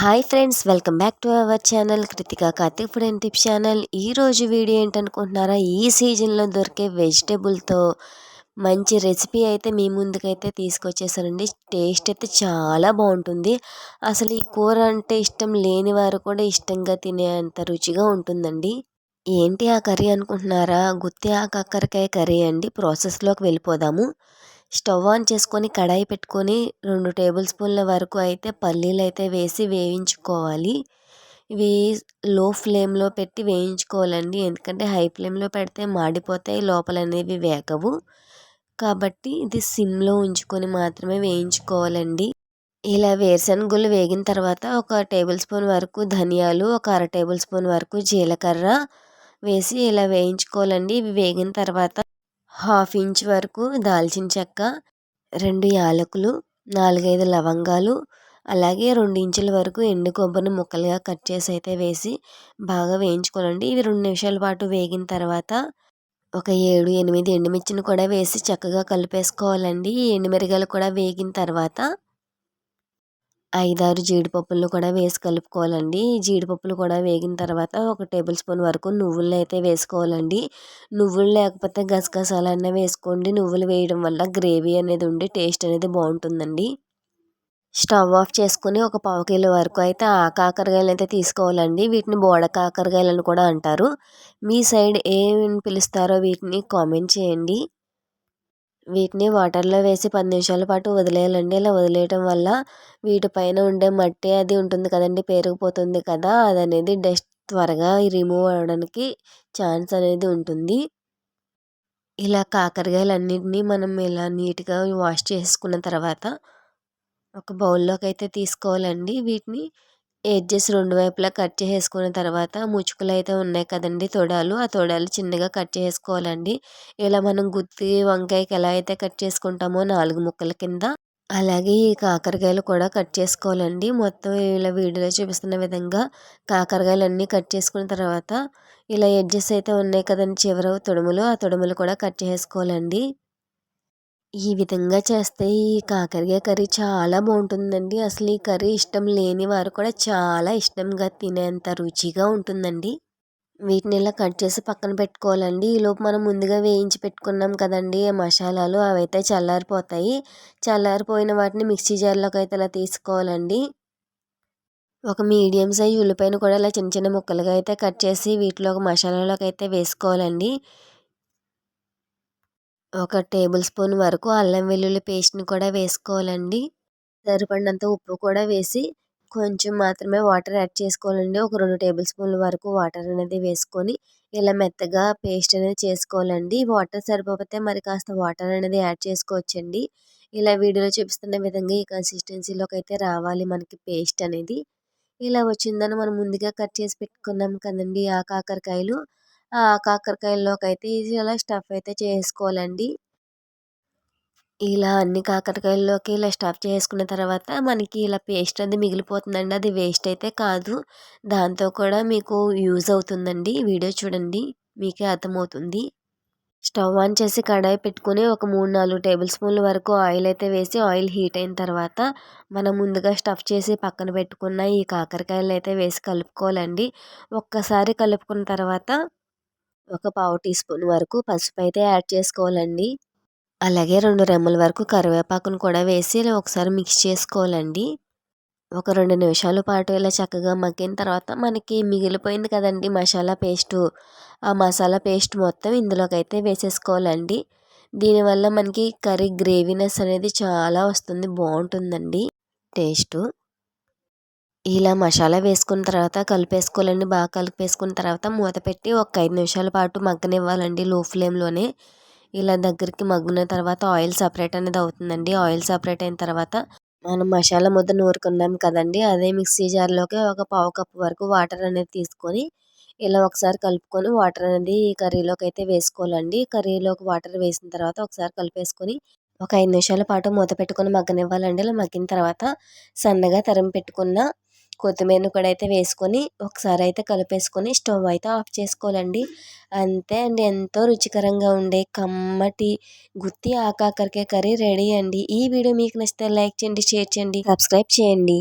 Hi friends welcome back to our channel Krithika Karthik food and tips channel. ఈరోజు video ఏంటనుకుంటున్నారా? ఈ సీజన్లో దొరికే వెజిటేబుల్తో మంచి రెసిపీ అయితే మీ ముందుకైతే తీసుకొచ్చేసానండి. టేస్ట్ అయితే చాలా బాగుంటుంది. అసలు ఈ కూర అంటే ఇష్టం లేని వారు కూడా ఇష్టంగా తినేంత రుచిగా ఉంటుందండి. ఏంటి ఆ కర్రీ అనుకుంటున్నారా? గుత్తి ఆ కక్కరకాయ కర్రీ అండి. ప్రాసెస్లోకి వెళ్ళిపోదాము. స్టవ్ ఆన్ చేసుకొని కడాయి పెట్టుకొని రెండు టేబుల్ స్పూన్ల వరకు అయితే పల్లీలు అయితే వేసి వేయించుకోవాలి. ఇవి లో ఫ్లేమ్లో పెట్టి వేయించుకోవాలండి. ఎందుకంటే హై ఫ్లేమ్లో పెడితే మాడిపోతాయి లోపల అనేవి వేగవు. కాబట్టి ఇది సిమ్లో ఉంచుకొని మాత్రమే వేయించుకోవాలండి. ఇలా వేరుశనగలు వేగిన తర్వాత ఒక టేబుల్ స్పూన్ వరకు ధనియాలు ఒక అర టేబుల్ స్పూన్ వరకు జీలకర్ర వేసి ఇలా వేయించుకోవాలండి. ఇవి వేగిన తర్వాత హాఫ్ ఇంచ్ వరకు దాల్చిన చెక్క రెండు యాలకులు నాలుగైదు లవంగాలు అలాగే రెండు ఇంచుల వరకు ఎండు కొబ్బరిని ముక్కలుగా కట్ చేసి అయితే వేసి బాగా వేయించుకోవాలండి. ఇవి రెండు నిమిషాల పాటు వేగిన తర్వాత ఒక ఏడు ఎనిమిది ఎండుమిర్చిని కూడా వేసి చక్కగా కలిపేసుకోవాలండి. ఎండుమిరగాయలు కూడా వేగిన తర్వాత ఐదారు జీడిపప్పులను కూడా వేసి కలుపుకోవాలండి. జీడిపప్పులు కూడా వేగిన తర్వాత ఒక టేబుల్ స్పూన్ వరకు నువ్వులను అయితే వేసుకోవాలండి. నువ్వులు లేకపోతే గసగసాలన్నా వేసుకోండి. నువ్వులు వేయడం వల్ల గ్రేవీ అనేది ఉండి టేస్ట్ అనేది బాగుంటుందండి. స్టవ్ ఆఫ్ చేసుకుని ఒక పావు కిలో వరకు అయితే ఆ కాకరకాయలు అయితే తీసుకోవాలండి. వీటిని బోడ కాకరకాయలు అని కూడా అంటారు. మీ సైడ్ ఏమి పిలుస్తారో వీటిని కామెంట్ చేయండి. వీటిని వాటర్లో వేసి పది నిమిషాల పాటు వదిలేయాలండి. ఇలా వదిలేయటం వల్ల వీటిపైన ఉండే మట్టి అది ఉంటుంది కదండి పేరుకుపోతుంది కదా. అది అనేది డస్ట్ త్వరగా రిమూవ్ అవ్వడానికి ఛాన్స్ అనేది ఉంటుంది. ఇలా కాకరకాయలు అన్నిటినీ మనం ఇలా నీట్గా వాష్ చేసుకున్న తర్వాత ఒక బౌల్లోకి అయితే తీసుకోవాలండి. వీటిని ఎడ్జెస్ రెండు వైపులా కట్ చేసుకున్న తర్వాత ముచ్చుకులు అయితే ఉన్నాయి కదండి తొడాలు. ఆ తొడాలు చిన్నగా కట్ చేసుకోవాలండి ఇలా మనం గుత్తి వంకాయకి ఎలా అయితే కట్ చేసుకుంటామో నాలుగు ముక్కల కింద అలాగే ఈ కాకరకాయలు కూడా కట్ చేసుకోవాలండి. మొత్తం ఇలా వీడియోలో చూపిస్తున్న విధంగా కాకరకాయలు అన్నీ కట్ చేసుకున్న తర్వాత ఇలా ఎడ్జెస్ అయితే ఉన్నాయి కదండి చివర తొడుములు. ఆ తొడుములు కూడా కట్ చేసుకోవాలండి ఈ విధంగా చేస్తే ఈ కాకరకాయ కర్రీ చాలా బాగుంటుందండి. అసలు ఈ కర్రీ ఇష్టం లేని వారు కూడా చాలా ఇష్టంగా తినేంత రుచిగా ఉంటుందండి. వీటిని ఇలా కట్ చేసి పక్కన పెట్టుకోవాలండి. ఈలోపు మనం ముందుగా వేయించి పెట్టుకున్నాం కదండి మసాలాలు అవైతే చల్లారిపోతాయి. చల్లారిపోయిన వాటిని మిక్సీ జార్లోకి అయితే ఇలా తీసుకోవాలండి. ఒక మీడియం సైజ్ ఉల్లిపాయను కూడా ఇలా చిన్న చిన్న ముక్కలుగా అయితే కట్ చేసి వీటిలో ఒక మసాలాలోకి అయితే వేసుకోవాలండి. ఒక టేబుల్ స్పూన్ వరకు అల్లం వెల్లుల్లి పేస్ట్ని కూడా వేసుకోవాలండి. సరిపడినంత ఉప్పు కూడా వేసి కొంచెం మాత్రమే వాటర్ యాడ్ చేసుకోవాలండి. ఒక రెండు టేబుల్ స్పూన్ల వరకు వాటర్ అనేది వేసుకొని ఇలా మెత్తగా పేస్ట్ అనేది చేసుకోవాలండి. వాటర్ సరిపోతే మరి కాస్త వాటర్ అనేది యాడ్ చేసుకోవచ్చండి. ఇలా వీడియోలో చూపిస్తున్న విధంగా ఈ కన్సిస్టెన్సీలోకి అయితే రావాలి మనకి పేస్ట్ అనేది. ఇలా వచ్చిందని మనం ముందుగా కట్ చేసి పెట్టుకున్నాం కదండి ఆ కాకరకాయలు. కాకరకాయల్లోకి అయితే ఇలా స్టఫ్ అయితే చేసుకోవాలండి. ఇలా అన్ని కాకరకాయల్లోకి ఇలా స్టఫ్ చేసుకున్న తర్వాత మనకి ఇలా పేస్ట్ అది మిగిలిపోతుందండి. అది వేస్ట్ అయితే కాదు. దాంతో కూడా మీకు యూజ్ అవుతుందండి. వీడియో చూడండి. మీకే అర్థమవుతుంది. స్టవ్ ఆన్ చేసి కడాయి పెట్టుకుని ఒక మూడు నాలుగు టేబుల్ స్పూన్ల వరకు ఆయిల్ అయితే వేసి ఆయిల్ హీట్ అయిన తర్వాత మనం ముందుగా స్టఫ్ చేసి పక్కన పెట్టుకున్న ఈ కాకరకాయలు అయితే వేసి కలుపుకోవాలండి. ఒక్కసారి కలుపుకున్న తర్వాత ఒక పావు టీ స్పూన్ వరకు పసుపు అయితే యాడ్ చేసుకోవాలండి. అలాగే రెండు రెమ్మల వరకు కరివేపాకును కూడా వేసి ఒకసారి మిక్స్ చేసుకోవాలండి. ఒక రెండు నిమిషాల పాటు ఇలా చక్కగా మగ్గిన తర్వాత మనకి మిగిలిపోయింది కదండి మసాలా పేస్టు. ఆ మసాలా పేస్ట్ మొత్తం ఇందులోకైతే వేసేసుకోవాలండి. దీనివల్ల మనకి కర్రీ గ్రేవీనెస్ అనేది చాలా వస్తుంది బాగుంటుందండి టేస్టు. ఇలా మసాలా వేసుకున్న తర్వాత కలిపేసుకోవాలండి. బాగా కలిపేసుకున్న తర్వాత మూత పెట్టి ఒక ఐదు నిమిషాల పాటు మగ్గనివ్వాలండి లో ఫ్లేమ్లోనే ఇలా దగ్గరికి మగ్గిన తర్వాత ఆయిల్ సపరేట్ అనేది అవుతుందండి. ఆయిల్ సపరేట్ అయిన తర్వాత మనం మసాలా ముద్ద నూరుకున్నాం కదండి. అదే మిక్సీ జార్లోకి ఒక పావు కప్పు వరకు వాటర్ అనేది తీసుకొని ఇలా ఒకసారి కలుపుకొని వాటర్ అనేది కర్రీలోకి అయితే వేసుకోవాలండి. కర్రీలోకి వాటర్ వేసిన తర్వాత ఒకసారి కలిపేసుకొని ఒక ఐదు నిమిషాల పాటు మూత పెట్టుకొని మగ్గనివ్వాలండి. ఇలా మగ్గిన తర్వాత సన్నగా తరిమి పెట్టుకున్న కొత్తిమీరను కూడా అయితే వేసుకొని ఒకసారి అయితే కలిపేసుకొని స్టవ్ అయితే ఆఫ్ చేసుకోవాలండి. అంతే అండి. ఎంతో రుచికరంగా ఉండే కమ్మటి గుత్తి ఆకాకరకాయ కర్రీ రెడీ అండి. ఈ వీడియో మీకు నచ్చితే లైక్ చేయండి షేర్ చేయండి సబ్స్క్రైబ్ చేయండి.